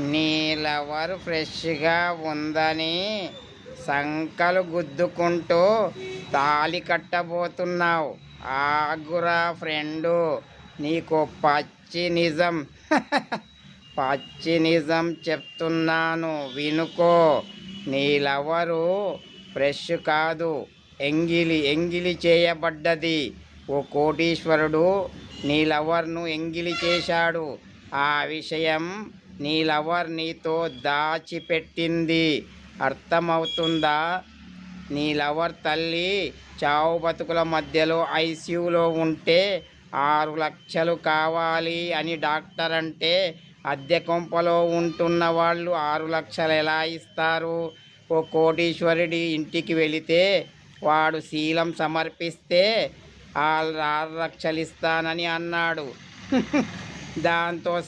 నీ లవర్ ఫ్రెష్గా ఉందని సంకలు గుద్దుకుంటూ తాళి కట్టబోతున్నావు. ఆగురా ఫ్రెండు నీకు పచ్చి నిజం. పచ్చి నిజం చెప్తున్నాను వినుకో. నీ లవరు ఫ్రెష్ కాదు ఎంగిలి ఎంగిలి చేయబడ్డది. ఓ కోటీశ్వరుడు నీ లవర్ను ఎంగిలి చేశాడు. ఆ విషయం నీ లవర్ నీతో దాచిపెట్టింది. అర్థమవుతుందా? నీ లవర్ తల్లి చావు బతుకుల మధ్యలో ఐసీయూలో ఉంటే ఆరు లక్షలు కావాలి అని డాక్టర్ అంటే అద్దె కొంపలో ఉంటున్న వాళ్ళు ఆరు లక్షలు ఎలా ఇస్తారు? ఓ కోటీశ్వరుడి ఇంటికి వెళితే వాడు శీలం సమర్పిస్తే ఆరు ఆరు లక్షలు ఇస్తానని అన్నాడు. tantos